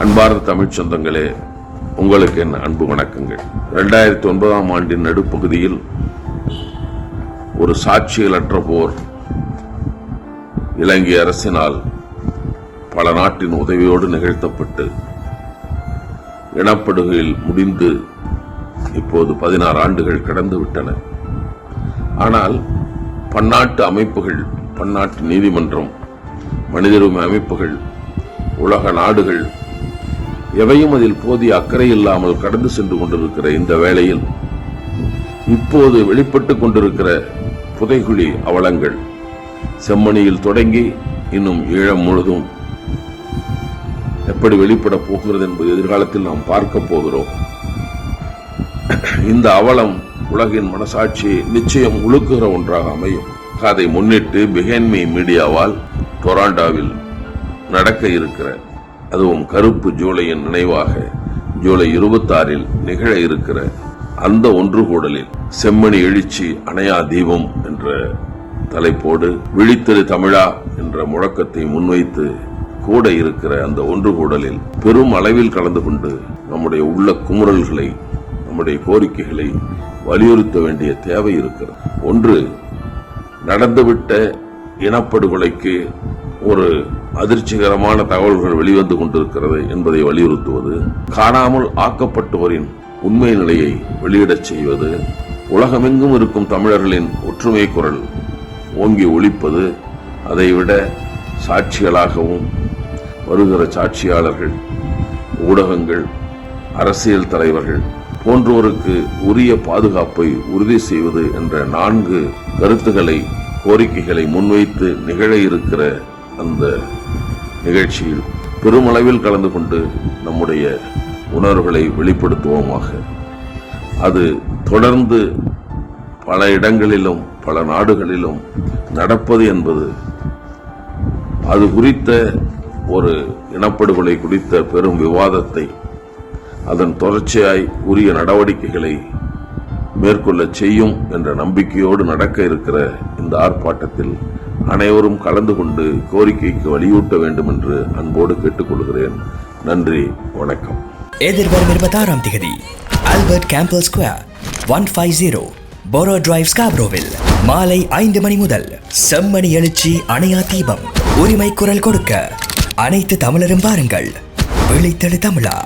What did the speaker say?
அன்பார்ந்த தமிழ்ச் சொந்தங்களே உங்களுக்கு என் அன்பு வணக்கங்கள். இரண்டாயிரத்தி ஒன்பதாம் ஆண்டின் நடுப்பகுதியில் ஒரு சாட்சிகளற்ற போர் இலங்கை அரசினால் பல நாட்டின் உதவியோடு நிகழ்த்தப்பட்டு இனப்படுகையில் முடிந்து இப்போது பதினாறு ஆண்டுகள் கடந்து விட்டன ஆனால் பன்னாட்டு அமைப்புகள் பன்னாட்டு நீதிமன்றம் மனிதருரிமை அமைப்புகள் உலக நாடுகள் எவையும் அதில் போதிய அக்கறை இல்லாமல் கடந்து சென்று கொண்டிருக்கிற இந்த வேளையில் இப்போது வெளிப்பட்டுக் கொண்டிருக்கிற புதைகுழி அவலங்கள் செம்மணியில் தொடங்கி இன்னும் ஈழம் முழுதும் எப்படி வெளிப்பட போகிறது என்பது எதிர்காலத்தில் நாம் பார்க்க போகிறோம். இந்த அவலம் உலகின் மனசாட்சியை நிச்சயம் உழுக்குகிற ஒன்றாக அமையும். அதை முன்னிட்டு பிஹேன்மி மீடியாவால் டொராண்டாவில் நடக்க இருக்கிற அதுவும் கருப்பு ஜூலையின் நினைவாக ஜூலை இருபத்தாறில் நிகழ இருக்கிற அந்த ஒன்று கூடலில் செம்மணி எழுச்சி அணையா தீபம் என்ற தலைப்போடு விழித்திரு தமிழா என்ற முழக்கத்தை முன்வைத்து கூட இருக்கிற அந்த ஒன்று கூடலில் பெரும் அளவில் கலந்து கொண்டு நம்முடைய உள்ள குமுறல்களை நம்முடைய கோரிக்கைகளை வலியுறுத்த வேண்டிய தேவை இருக்கிறது. ஒன்று நடந்துவிட்ட இனப்படுகொலைக்கு ஒரு அதிர்ச்சிகரமான தகவல்கள் வெளிவந்து கொண்டிருக்கிறது என்பதை வலியுறுத்துவது காணாமல் ஆக்கப்பட்டோரின் உண்மை நிலையை வெளியிடச் செய்வது உலகமெங்கும் இருக்கும் தமிழர்களின் ஒற்றுமை குரல் ஓங்கி ஒழிப்பது அதைவிட சாட்சிகளாகவும் வருகிற சாட்சியாளர்கள் ஊடகங்கள் அரசியல் தலைவர்கள் போன்றோருக்கு உரிய பாதுகாப்பை உறுதி செய்வது என்ற நான்கு கருத்துக்களை கோரிக்கைகளை முன்வைத்து நிகழ இருக்கிற அந்த நிகழ்ச்சியில் பெருமளவில் கலந்து கொண்டு நம்முடைய உணர்வுகளை வெளிப்படுத்துவோமாக. அது தொடர்ந்து பல இடங்களிலும் பல நாடுகளிலும் நடப்பது என்பது அது குறித்த ஒரு இனப்படுகொலை குறித்த பெரும் விவாதத்தை அதன் தொடர்ச்சியாய் உரிய நடவடிக்கைகளை மேற்கொள்ள செய்யும் என்ற நம்பிக்கையோடு நடக்க இருக்கிற இந்த ஆர்ப்பாட்டத்தில் அனைவரும் கலந்து கொண்டு கோரிக்கைக்கு வலியூட்ட வேண்டும் என்று அன்போடு கேட்டுக்கொள்கிறேன். நன்றி வணக்கம். எதிர்வரும் இருபத்தாறாம் தேதி Albert Campbell square one five zero Borough drive ஸ்காப்ரோவில் மாலை ஐந்து மணி முதல் செம்மணி எழுச்சி அணையா தீபம் உரிமை குரல் கொடுக்க அனைத்து தமிழரும் பாருங்கள். விழித்தெழு தமிழா.